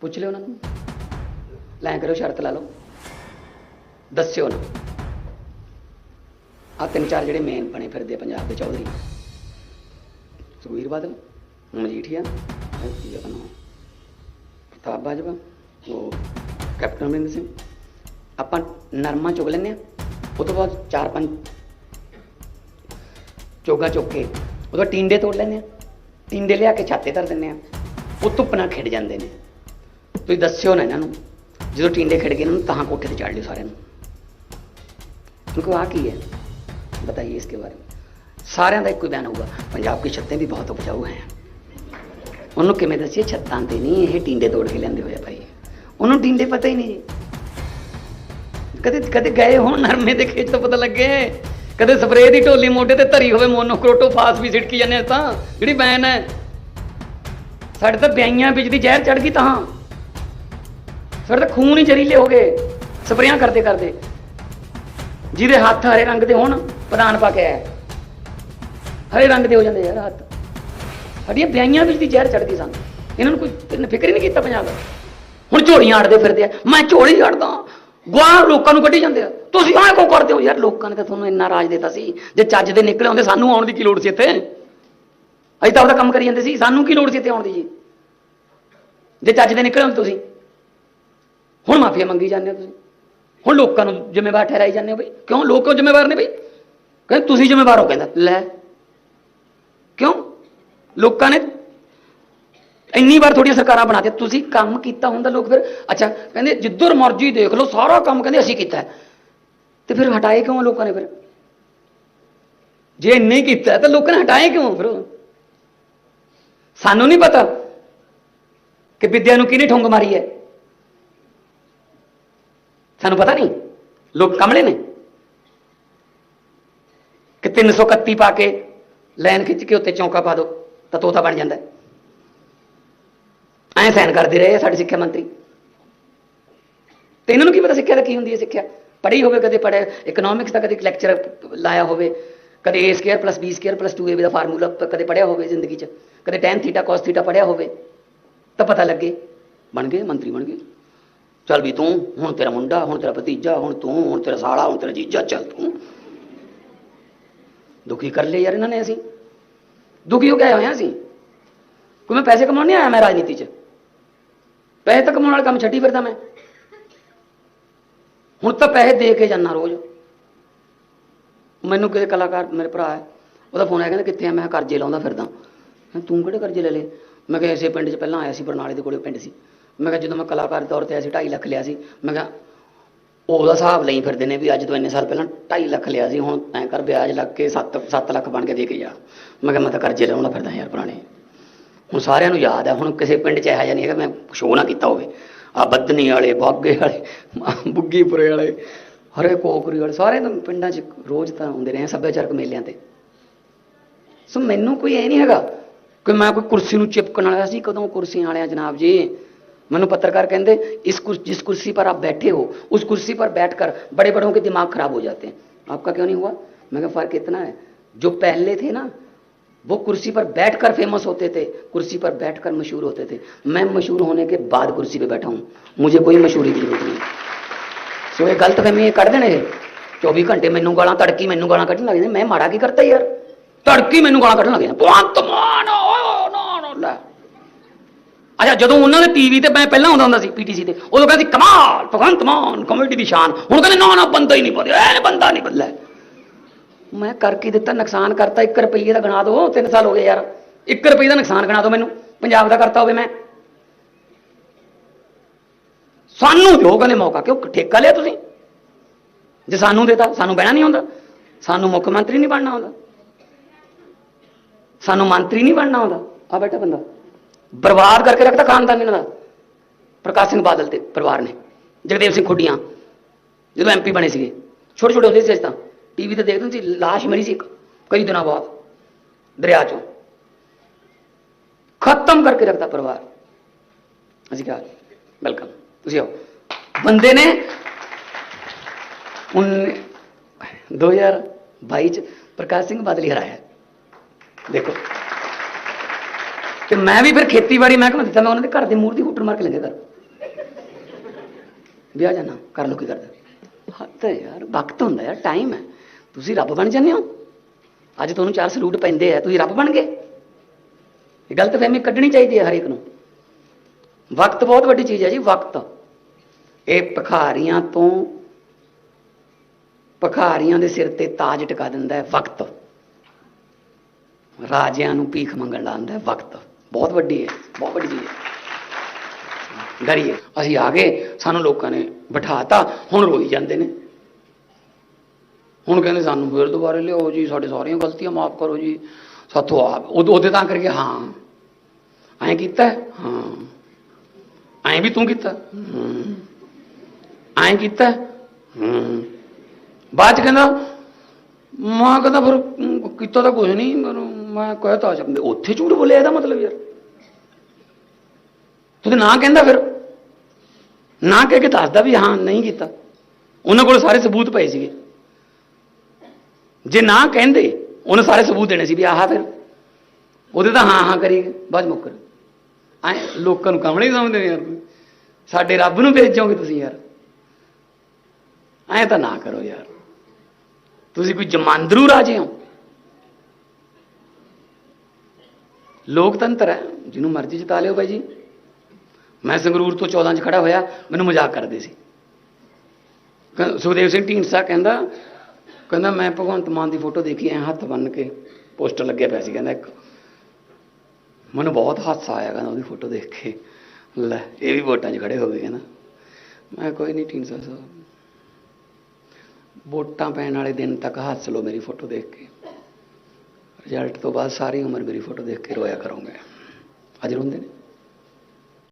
ਪੁੱਛ ਲਿਓ ਉਹਨਾਂ ਨੂੰ। ਲੈ ਕਰੋ ਸ਼ਰਤ ਲਾ ਲਓ। ਦੱਸਿਓ ਨਾ। ਆ ਤਿੰਨ ਚਾਰ ਜਿਹੜੇ ਮੇਨ ਬਣੇ ਫਿਰਦੇ ਪੰਜਾਬ ਦੇ ਚੌਧਰੀ। ਸੁਖਬੀਰ ਬਾਦਲ ਮਜੀਠੀਆ ਕੀ ਆ ਆਪਣਾ। ਪ੍ਰਤਾਪ ਬਾਜਵਾ ਉਹ ਕੈਪਟਨ ਅਮਰਿੰਦਰ ਸਿੰਘ। ਆਪਾਂ ਨਰਮਾ ਚੁਗ ਲੈਂਦੇ ਆ। ਉਹ ਤੋਂ ਬਾਅਦ ਚਾਰ ਪੰਜ ਚੋਗਾ ਚੁੱਕ ਕੇ ਉਹਦਾ ਟਿੰਡੇ ਤੋੜ ਲੈਂਦੇ ਆ। ਟਿੰਡੇ ਲਿਆ ਕੇ ਛਾਤੇ ਧਰ ਦਿੰਦੇ ਆ। ਉਹ ਧੁੱਪ ਨਾਲ ਖਿੜ ਜਾਂਦੇ ਨੇ। ਤੁਸੀਂ ਦੱਸਿਓ ਨਾ ਇਹਨਾਂ ਨੂੰ ਜਦੋਂ ਟਿੰਡੇ ਖਿੜ ਗਏ ਇਹਨਾਂ ਨੂੰ ਤਾਂ ਕੋਠੇ ਤੇ ਚੜ ਲਿਓ ਸਾਰਿਆਂ ਨੂੰ उनको आ की है बताइए इसके बारे में ਸਾਰਿਆਂ ਦਾ ਇੱਕੋ ਹੀ ਬਿਆਨ ਹੋਊਗਾ ਪੰਜਾਬ ਦੀ ਛੱਤਾਂ ਵੀ ਬਹੁਤ ਉਪਜਾਊ ਹੈ ਉਹਨੂੰ ਕਿਵੇਂ ਦੱਸੀਏ ਛੱਤਾਂ ਤੇ ਨਹੀਂ ਇਹ ਟਿੰਡੇ ਤੋੜ ਕੇ ਲੈਂਦੇ ਹੋਏ ਆ ਭਾਈ ਉਹਨੂੰ ਟਿੰਡੇ ਪਤਾ ਹੀ ਨਹੀਂ ਜੀ ਕਦੇ ਕਦੇ ਗਏ ਹੋਣ ਨਰਮੇ ਦੇ ਖੇਤ ਤੋਂ ਪਤਾ ਲੱਗੇ ਕਦੇ ਸਪਰੇਅ ਦੀ ਢੋਲੀ ਮੋਢੇ ਤੇ ਧਰੀ ਹੋਵੇ ਮੋਨੋਕ੍ਰੋਟੋਫਾਸ ਵੀ ਛਿੜਕੀ ਜਾਂਦੇ ਤਾਂ ਜਿਹੜੀ ਬੈਨ ਹੈ ਸਾਡੇ ਤਾਂ ਬਿਆਈਆਂ ਵਿੱਚ ਦੀ ਜ਼ਹਿਰ ਚੜ ਗਈ ਤਾਂ ਸਾਡੇ ਤਾਂ ਖੂਨ ਹੀ ਜ਼ਹਿਰੀਲੇ ਹੋ ਗਏ। ਸਪਰੇਆਂ ਕਰਦੇ ਕਰਦੇ। ਜਿਹਦੇ ਹੱਥ ਹਰੇ ਰੰਗ ਦੇ ਹੋਣ ਪ੍ਰਧਾਨ ਪਾ ਕੇ ਆਇਆ। ਹਰੇ ਰੰਗ ਦੇ ਹੋ ਜਾਂਦੇ ਯਾਰ ਹੱਥ। ਸਾਡੀਆਂ ਵਿਆਹੀਆਂ ਵਿੱਚ ਦੀ ਜ਼ਹਿਰ ਚੜਦੀ ਸਾਨੂੰ। ਇਹਨਾਂ ਨੂੰ ਕੋਈ ਇਹਨੇ ਫਿਕਰ ਹੀ ਨਹੀਂ ਕੀਤਾ ਪੰਜਾਬ ਦਾ? ਹੁਣ ਝੋਲੀਆਂ ਅੜਦੇ ਫਿਰਦੇ ਆ। ਮੈਂ ਝੋਲੀ ਅੜਦਾ ਗਵਾਹ ਲੋਕਾਂ ਨੂੰ ਕੱਢੀ ਜਾਂਦੇ ਆ। ਤੁਸੀਂ ਆਹ ਕੋ ਕਰਦੇ ਹੋ? ਯਾਰ ਲੋਕਾਂ ਨੇ ਤਾਂ ਤੁਹਾਨੂੰ ਇੰਨਾ ਰਾਜ ਦਿੱਤਾ ਸੀ। ਜੇ ਚੱਜ ਦੇ ਨਿਕਲੇ ਹੁੰਦੇ, ਸਾਨੂੰ ਆਉਣ ਦੀ ਕੀ ਲੋੜ ਸੀ ਇੱਥੇ? ਅਸੀਂ ਤਾਂ ਆਪਦਾ ਕੰਮ ਕਰੀ ਜਾਂਦੇ ਸੀ। ਸਾਨੂੰ ਕੀ ਲੋੜ ਸੀ ਇੱਥੇ ਆਉਣ ਦੀ ਜੀ? ਜੇ ਚੱਜ ਦੇ ਨਿਕਲੇ ਹੁੰਦੇ ਤੁਸੀਂ? ਹੁਣ ਮਾਫੀਆ ਮੰਗੀ ਜਾਂਦੇ ਹੋ ਤੁਸੀਂ ਹੁਣ ਲੋਕਾਂ ਨੂੰ ਜ਼ਿੰਮੇਵਾਰ ਠਹਿਰਾਈ ਜਾਂਦੇ ਹੋ ਬਈ ਕਿਉਂ ਲੋਕ ਕਿਉਂ ਜ਼ਿੰਮੇਵਾਰ ਨੇ ਬਈ ਕਹਿੰਦੇ ਤੁਸੀਂ ਜ਼ਿੰਮੇਵਾਰ ਹੋ ਕਹਿੰਦਾ ਲੈ ਕਿਉਂ ਲੋਕਾਂ ਨੇ ਇੰਨੀ ਵਾਰ ਤੁਹਾਡੀਆਂ ਸਰਕਾਰਾਂ ਬਣਾਤੀਆਂ ਤੁਸੀਂ ਕੰਮ ਕੀਤਾ ਹੁੰਦਾ ਲੋਕ ਫਿਰ ਅੱਛਾ ਕਹਿੰਦੇ ਜਿੱਧਰ ਮਰਜ਼ੀ ਦੇਖ ਲਓ ਸਾਰਾ ਕੰਮ ਕਹਿੰਦੇ ਅਸੀਂ ਕੀਤਾ ਹੈ। ਤੇ ਫਿਰ ਹਟਾਏ ਕਿਉਂ ਲੋਕਾਂ ਨੇ ਫਿਰ ਜੇ ਨਹੀਂ ਕੀਤਾ ਤਾਂ ਲੋਕਾਂ ਨੇ ਹਟਾਏ ਕਿਉਂ ਫਿਰ ਸਾਨੂੰ ਨਹੀਂ ਪਤਾ ਕਿ ਵਿਦਿਆ ਨੂੰ ਕਿਹਨੇ ਠੁੰਗ ਮਾਰੀ ਹੈ ਸਾਨੂੰ ਪਤਾ ਨਹੀਂ। ਲੋਕ ਕਮਲੇ ਨੇ। ਕਿ 331 ਪਾ ਕੇ ਲਾਈਨ ਖਿੱਚ ਕੇ ਉੱਤੇ ਚੌਂਕਾ ਪਾ ਦੋ, ਤਾਂ ਤੋਤਾ ਬਣ ਜਾਂਦਾ। ਐਂ ਸਾਈਨ ਕਰਦੇ ਰਹੇ ਆ ਸਾਡੇ ਸਿੱਖਿਆ ਮੰਤਰੀ। ਤੇ ਇਹਨਾਂ ਨੂੰ ਕੀ ਪਤਾ ਸਿੱਖਿਆ ਦਾ ਕੀ ਹੁੰਦੀ ਹੈ ਸਿੱਖਿਆ? ਪੜ੍ਹੀ ਹੋਵੇ, ਕਦੇ ਪੜ੍ਹਿਆ। ਇਕਨੋਮਿਕਸ ਦਾ ਕਦੇ ਲੈਕਚਰ ਲਾਇਆ ਹੋਵੇ। ਕਦੇ a square plus b square plus 2ab ਦਾ ਫਾਰਮੂਲਾ ਕਦੇ ਪੜ੍ਹਿਆ ਹੋਵੇ ਜ਼ਿੰਦਗੀ 'ਚ। ਕਦੇ tan ਥੀਟਾ cos ਥੀਟਾ ਪੜ੍ਹਿਆ ਹੋਵੇ। ਤਾਂ ਪਤਾ ਲੱਗੇ। ਬਣ ਗਏ, ਮੰਤਰੀ ਬਣ ਗਏ। ਚੱਲ ਵੀ ਤੂੰ, ਹੁਣ ਤੇਰਾ ਮੁੰਡਾ, ਹੁਣ ਤੇਰਾ ਭਤੀਜਾ, ਹੁਣ ਤੂੰ, ਹੁਣ ਤੇਰਾ ਸਾਲਾ, ਹੁਣ ਤੇਰਾ ਜੀਜਾ, ਚੱਲ ਤੂੰ। ਦੁਖੀ ਕਰ ਲਏ ਯਾਰ ਇਹਨਾਂ ਨੇ ਅਸੀਂ। ਦੁਖੀ ਹੋ ਗਏ ਹੋਏ ਹਾਂ ਅਸੀਂ। ਕੋਈ ਮੈਂ ਪੈਸੇ ਕਮਾਉਣ ਨਹੀਂ ਆਇਆ ਮੈਂ ਰਾਜਨੀਤੀ 'ਚ। ਪੈਸੇ ਤਾਂ ਕਮਾਉਣ ਵਾਲਾ ਕੰਮ ਛੱਡੀ ਫਿਰਦਾ ਮੈਂ। ਹੁਣ ਤਾਂ ਪੈਸੇ ਦੇ ਕੇ ਜਾਣਾ ਰੋਜ਼। ਮੈਨੂੰ ਕਿਸੇ ਕਲਾਕਾਰ ਮੇਰੇ ਭਰਾ ਹੈ, ਉਹਦਾ ਫੋਨ ਆਇਆ ਕਹਿੰਦਾ, ਕਿੱਥੇ ਆ? ਮੈਂ ਕਰਜ਼ੇ ਲਾਉਂਦਾ ਫਿਰਦਾ। ਤੂੰ ਕਿਹੜੇ ਕਰਜ਼ੇ ਲੈ ਲਏ? ਮੈਂ ਕਿਹਾ, ਇਸੇ ਪਿੰਡ 'ਚ ਪਹਿਲਾਂ ਆਇਆ ਸੀ, ਬਰਨਾਲੇ ਦੇ ਕੋਲੇ ਪਿੰਡ ਸੀ। ਮੈਂ ਕਿਹਾ ਜਦੋਂ ਮੈਂ ਕਲਾਕਾਰ ਦੇ ਤੌਰ ਤੇ ਆਇਆ ਸੀ 2.5 ਲੱਖ ਲਿਆ ਸੀ, ਮੈਂ ਕਿਹਾ ਉਹਦਾ ਹਿਸਾਬ ਲਈ ਫਿਰਦੇ ਨੇ ਵੀ ਅੱਜ ਤੋਂ ਇੰਨੇ ਸਾਲ ਪਹਿਲਾਂ 2.5 ਲੱਖ ਲਿਆ ਸੀ, ਹੁਣ ਐਂ ਕਰ ਵਿਆਜ ਲੱਗ ਕੇ 7 7 ਲੱਖ ਬਣ ਕੇ ਦੇ ਕੇ ਜਾ। ਮੈਂ ਕਿਹਾ ਮੈਂ ਤਾਂ ਕਰਜ਼ੇ ਲਾਉਣਾ ਫਿਰਦਾ ਯਾਰ ਪੁਰਾਣੇ। ਹੁਣ ਸਾਰਿਆਂ ਨੂੰ ਯਾਦ ਹੈ ਹੁਣ ਕਿਸੇ ਪਿੰਡ 'ਚ ਇਹੋ ਜਿਹਾ ਨਹੀਂ ਹੈਗਾ, ਮੈਂ ਸ਼ੋਅ ਨਾ ਕੀਤਾ ਹੋਵੇ। ਆ ਬੱਦਨੀ ਵਾਲੇ, ਬਾਗੇ ਵਾਲੇ ਬੁੱਗੀਪੁਰੇ ਵਾਲੇ ਹਰੇ ਕੋਕਰੀ ਵਾਲੇ ਸਾਰੇ ਤਾਂ ਪਿੰਡਾਂ 'ਚ ਰੋਜ਼ ਤਾਂ ਹੁੰਦੇ ਰਹੇ ਸੱਭਿਆਚਾਰਕ ਮੇਲਿਆਂ ਤੇ। ਸੋ ਮੈਨੂੰ ਕੋਈ ਇਹ ਨਹੀਂ ਹੈਗਾ ਕਿ ਮੈਂ ਕੋਈ ਕੁਰਸੀ ਨੂੰ ਚਿਪਕਣ ਵਾਲਾ ਸੀ, ਕਦੋਂ ਕੁਰਸੀਆਂ ਵਾਲਿਆਂ ਜਨਾਬ ਜੀ? मनु पत्रकार कहते इस कुर्स, जिस कुर्सी पर आप बैठे हो उस कुर्सी पर बैठकर बड़े बड़ों के दिमाग खराब हो जाते हैं। आपका क्यों नहीं हुआ? मैं क्या फ़र्क इतना है। जो पहले थे ना वो कुर्सी पर बैठकर फ़ेमस होते थे कुर्सी पर बैठकर मशहूर होते थे। मैं मशहूर होने के बाद कुर्सी पर बैठा हूँ। मुझे कोई मशहूरी की ज़रूरत नहीं। सो ये गलत फहमी ये कर देने। चौबी घंटे मैनू गाला तड़की मैनू गाला कटन लग। मैं माड़ा की करता यार। तड़की मैनू गाला कटन लग। तो मानो। ਅੱਛਾ, ਜਦੋਂ ਉਹਨਾਂ ਦੇ ਟੀਵੀ ਤੇ ਮੈਂ ਪਹਿਲਾਂ ਆਉਂਦਾ ਹੁੰਦਾ ਸੀ ਪੀਟੀਸੀ ਤੇ, ਉਦੋਂ ਕਹਿੰਦੇ ਕਮਾਲ, ਭਗਵੰਤ ਮਾਨ ਕਮੇਡੀ ਦੀ ਸ਼ਾਨ। ਹੁਣ ਕਹਿੰਦੇ, ਨਾ ਨਾ, ਬੰਦਾ ਹੀ ਨਹੀਂ ਬਦਲਿਆ ਇਹ ਬੰਦਾ ਨਹੀਂ ਬਦਲਿਆ ਮੈਂ ਕਰ ਕੀ ਦਿੱਤਾ, ਨੁਕਸਾਨ ਕਰਤਾ 1 ਰੁਪਏ ਦਾ ਗਣਾ ਦਿਓ 3 ਸਾਲ ਹੋ ਗਏ ਯਾਰ। 1 ਰੁਪਏ ਦਾ ਨੁਕਸਾਨ ਗਣਾ ਦਿਓ ਮੈਨੂੰ, ਪੰਜਾਬ ਦਾ ਕਰਤਾ ਹੋਵੇ ਮੈਂ। ਸਾਨੂੰ ਦਿਓ, ਕਹਿੰਦੇ, ਮੌਕਾ, ਕਿਉਂ ਠੇਕਾ ਲਿਆ ਤੁਸੀਂ? ਜੇ ਸਾਨੂੰ ਦੇਤਾ, ਸਾਨੂੰ ਬਹਿਣਾ ਨਹੀਂ ਹੁੰਦਾ ਸਾਨੂੰ ਮੁੱਖ ਮੰਤਰੀ ਨਹੀਂ ਬਣਨਾ ਹੁੰਦਾ ਸਾਨੂੰ ਮੰਤਰੀ ਨਹੀਂ ਬਣਨਾ ਹੁੰਦਾ ਆ ਬੈਠਾ ਬੰਦਾ। ਬਰਬਾਦ ਕਰਕੇ ਰੱਖਤਾ ਖਾਨਦਾਨ ਇਹਨਾਂ ਦਾ ਪ੍ਰਕਾਸ਼ ਸਿੰਘ ਬਾਦਲ ਤੇ ਪਰਿਵਾਰ ਨੇ ਜਗਦੇਵ ਸਿੰਘ ਖੁੱਡੀਆਂ ਜਦੋਂ ਐਮਪੀ ਬਣੇ ਸੀਗੇ ਛੋਟੇ ਛੋਟੇ ਹੁੰਦੇ ਸੀ ਅਸੀਂ ਤਾਂ ਟੀਵੀ ਤੇ ਦੇਖਦੇ ਹੁੰਦੇ ਸੀ ਲਾਸ਼ ਮਰੀ ਸੀ ਇੱਕ ਕਈ ਦਿਨਾਂ ਬਾਅਦ ਦਰਿਆ ਚੋਂ ਖਤਮ ਕਰਕੇ ਰੱਖਤਾ ਪਰਿਵਾਰ ਅਸੀਂ ਕਿਹਾ ਵੈਲਕਮ ਤੁਸੀਂ ਆਓ ਬੰਦੇ ਨੇ ਉਨ 2022 ਚ ਪ੍ਰਕਾਸ਼ ਸਿੰਘ ਬਾਦਲ ਹੀ ਹਰਾਇਆ ਦੇਖੋ ਤੇ ਮੈਂ ਵੀ ਫਿਰ ਖੇਤੀਬਾੜੀ ਮਹਿਕਮਾ ਦਿੱਤਾ ਮੈਂ ਉਹਨਾਂ ਦੇ ਘਰ ਦੇ ਦੀ ਹੂਟਰ ਮਾਰ ਕੇ ਲੰਗੇ ਕਰ ਵਿਆਹ ਜਾਣਾ ਕਰ ਲੋ ਕੀ ਕਰਦਾ ਹੱਦ ਹੈ ਯਾਰ। ਵਕਤ ਹੁੰਦਾ ਯਾਰ ਟਾਈਮ ਹੈ। ਤੁਸੀਂ ਰੱਬ ਬਣ ਜਾਂਦੇ ਹੋ। ਅੱਜ ਤੁਹਾਨੂੰ ਚਾਰ ਸਲੂਟ ਪੈਂਦੇ ਆ ਤੁਸੀਂ ਰੱਬ ਬਣ ਗਏ। ਇਹ ਗਲਤ ਫਹਿਮੀ ਕੱਢਣੀ ਚਾਹੀਦੀ ਹੈ ਹਰ ਇੱਕ ਨੂੰ। ਵਕਤ ਬਹੁਤ ਵੱਡੀ ਚੀਜ਼ ਹੈ ਜੀ ਵਕਤ। ਇਹ ਭਖਾਰੀਆਂ ਤੋਂ ਭਖਾਰੀਆਂ ਦੇ ਸਿਰ ਤੇ ਤਾਜ ਟਿਕਾ ਦਿੰਦਾ ਹੈ ਵਕਤ। ਰਾਜਿਆਂ ਨੂੰ ਭੀਖ ਮੰਗਣ ਲਾਉਂਦਾ ਹੈ ਵਕਤ। ਬਹੁਤ ਵੱਡੀ ਹੈ ਬਹੁਤ ਵੱਡੀ ਚੀਜ਼ ਹੈ ਡਰੀਏ ਅਸੀਂ ਆ ਗਏ ਸਾਨੂੰ ਲੋਕਾਂ ਨੇ ਬਿਠਾਤਾ ਹੁਣ ਰੋਈ ਜਾਂਦੇ ਨੇ ਹੁਣ ਕਹਿੰਦੇ ਸਾਨੂੰ ਫਿਰ ਦੁਬਾਰੇ ਲਿਆਓ ਜੀ ਸਾਡੇ ਸਾਰੀਆਂ ਗਲਤੀਆਂ ਮਾਫ ਕਰੋ ਜੀ ਸਾਥੋਂ ਆਪ ਉਦੋਂ ਉਹਦੇ ਤਾਂ ਕਰਕੇ ਹਾਂ ਐਂ ਕੀਤਾ ਹੈ? ਹਾਂ ਐਂ ਵੀ ਤੂੰ ਕੀਤਾ ਹੂੰ ਐਂ ਕੀਤਾ ਹੈ? ਹੂੰ ਬਾਅਦ ਚ ਕਹਿੰਦਾ ਮਾਂ ਕਹਿੰਦਾ ਫਿਰ ਹਮ, ਕੀਤਾ ਤਾਂ ਕੁਝ ਨਹੀਂ ਪਰ ਮੈਂ ਕਹਿਤਾ ਸਕਦੇ ਉੱਥੇ ਝੂਠ ਬੋਲਿਆ ਇਹਦਾ ਮਤਲਬ ਯਾਰ। ਤੂੰ ਤੇ ਨਾ ਕਹਿੰਦਾ ਫਿਰ। ਨਾ ਕਹਿ ਕੇ ਦੱਸਦਾ ਵੀ ਹਾਂ ਨਹੀਂ ਕੀਤਾ। ਉਹਨਾਂ ਕੋਲ ਸਾਰੇ ਸਬੂਤ ਪਏ ਸੀਗੇ। ਜੇ ਨਾ ਕਹਿੰਦੇ ਉਹਨੇ ਸਾਰੇ ਸਬੂਤ ਦੇਣੇ ਸੀ ਵੀ ਆਹ ਫਿਰ। ਉਹਦੇ ਤਾਂ ਹਾਂ ਹਾਂ ਕਰੀ ਗਏ, ਬਾਅਦ 'ਚ ਮੁੱਕਰ। ਐ ਲੋਕਾਂ ਨੂੰ ਕਮਲੇ ਸਮਝਦੇ ਨੇ ਯਾਰ ਸਾਡੇ ਰੱਬ ਨੂੰ ਭੇਜੋਗੇ ਤੁਸੀਂ ਯਾਰ। ਐ ਤਾਂ ਨਾ ਕਰੋ ਯਾਰ। ਤੁਸੀਂ ਕੋਈ ਜਮਾਂਦਰੂ ਰਾਜੇ ਹੋ। ਲੋਕਤੰਤਰ ਹੈ, ਜਿਹਨੂੰ ਮਰਜ਼ੀ ਜਿਤਾ ਲਿਓ ਭਾਈ ਜੀ। ਮੈਂ ਸੰਗਰੂਰ ਤੋਂ 14 ਚ ਖੜਾ ਹੋਇਆ, ਮੈਨੂੰ ਮਜ਼ਾਕ ਕਰਦੇ ਸੀ। ਕ- ਸੁਖਦੇਵ ਸਿੰਘ ਢੀਂਡਸਾ ਕਹਿੰਦਾ ਕਹਿੰਦਾ, ਮੈਂ ਭਗਵੰਤ ਮਾਨ ਦੀ ਫੋਟੋ ਦੇਖੀ, ਐ ਹੱਥ ਬੰਨ ਕੇ ਪੋਸਟਰ ਲੱਗਿਆ ਪਿਆ ਸੀ। ਕਹਿੰਦਾ ਇੱਕ, ਮੈਨੂੰ ਬਹੁਤ ਹਾਸਾ ਆਇਆ, ਕਹਿੰਦਾ, ਉਹਦੀ ਫੋਟੋ ਦੇਖ ਕੇ। ਲੈ, ਇਹ ਵੀ ਵੋਟਾਂ 'ਚ ਖੜੇ ਹੋ ਗਏ, ਕਹਿੰਦਾ। ਮੈਂ ਕੋਈ ਨਹੀਂ ਢੀਂਡਸਾ ਸਾਹਿਬ, ਵੋਟਾਂ ਪੈਣ ਵਾਲੇ ਦਿਨ ਤੱਕ ਹੱਸ ਲਓ ਮੇਰੀ ਫੋਟੋ ਦੇਖ ਕੇ। ਰਿਜ਼ਲਟ ਤੋਂ ਬਾਅਦ ਸਾਰੀ ਉਮਰ ਮੇਰੀ ਫੋਟੋ ਦੇਖ ਕੇ ਰੋਇਆ ਕਰੋਗੇ। ਅੱਜ ਰੋਂਦੇ ਨੇ।